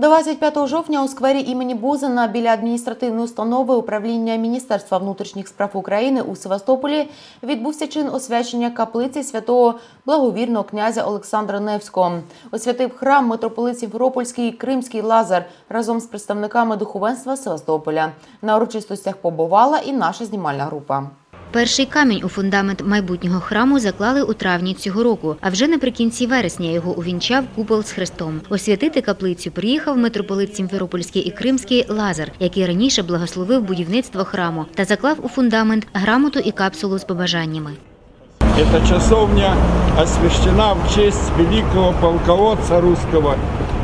25 жовтня у сквері імені Бузина біля адміністративної установи управління Міністерства внутрішніх справ України у Севастополі відбувся чин освячення каплиці святого благовірного князя Олександра Невського. Освятив храм митрополит Сімферопольський Кримський Лазар разом з представниками духовенства Севастополя. На урочистостях побувала і наша знімальна група. Перший камінь у фундамент майбутнього храму заклали у травні цього року, а вже наприкінці вересня його увінчав купол з хрестом. Освятити каплицю приїхав митрополит Сімферопольський і Кримський Лазар, який раніше благословив будівництво храму та заклав у фундамент грамоту і капсулу з побажаннями. Эта часовня освящена в честь великого полководца русского,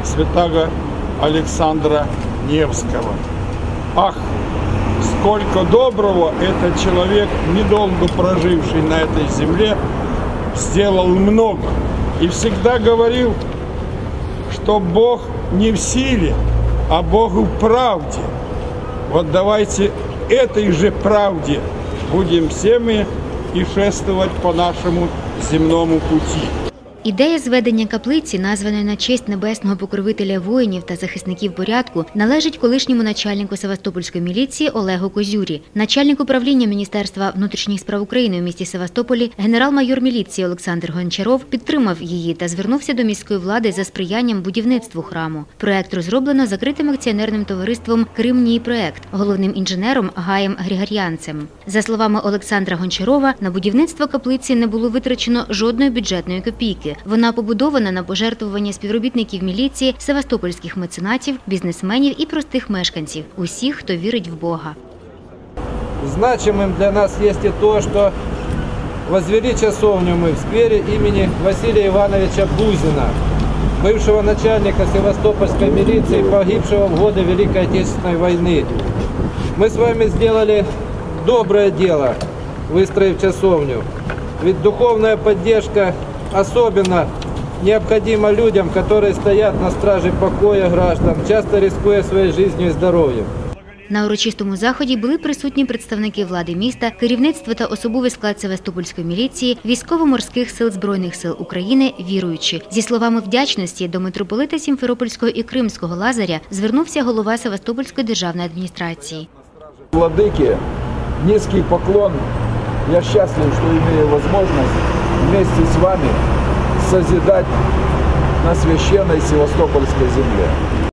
святого Александра Невского. Ах, сколько доброго этот человек, недолго проживший на этой земле, сделал много. И всегда говорил, что Бог не в силе, а Бог в правде. Вот давайте этой же правде будем все мы и шествовать по нашему земному пути. Ідея зведення каплиці, названої на честь небесного покровителя воїнів та захисників порядку, належить колишньому начальнику Севастопольської міліції Олегу Козюрі. Начальник управління Міністерства внутрішніх справ України у місті Севастополі, генерал-майор міліції Олександр Гончаров підтримав її та звернувся до міської влади за сприянням будівництву храму. Проект розроблено закритим акціонерним товариством Кримній проект, головним інженером Гаєм Григор'янцем. За словами Олександра Гончарова, на будівництво каплиці не було витрачено жодної бюджетної копійки. Вона побудована на пожертвування співробітників міліції, севастопольських меценатів, бізнесменів і простих мешканців усіх, хто вірить в Бога. Значимым для нас есть и то, что возвели часовню мы в сквере имени Василия Ивановича Бузина, бывшего начальника Севастопольской милиции, погибшего в годы Великой Отечественной войны. Мы с вами сделали доброе дело, выстроив часовню. Ведь духовная поддержка особенно необходима людям, которые стоят на страже покоя граждан, часто рискуя своей жизнью и здоровьем. На урочистому заході були присутні представники влади міста, керівництво та особовий склад Севастопольської міліції, військово-морських сил Збройних сил України, віруючі. Зі словами вдячності до митрополита Сімферопольського і Кримського Лазаря звернувся голова Севастопольської державної адміністрації. Владыке, низкий поклон. Я счастлив, что имею возможность вместе с вами созидать на священной Севастопольской земле.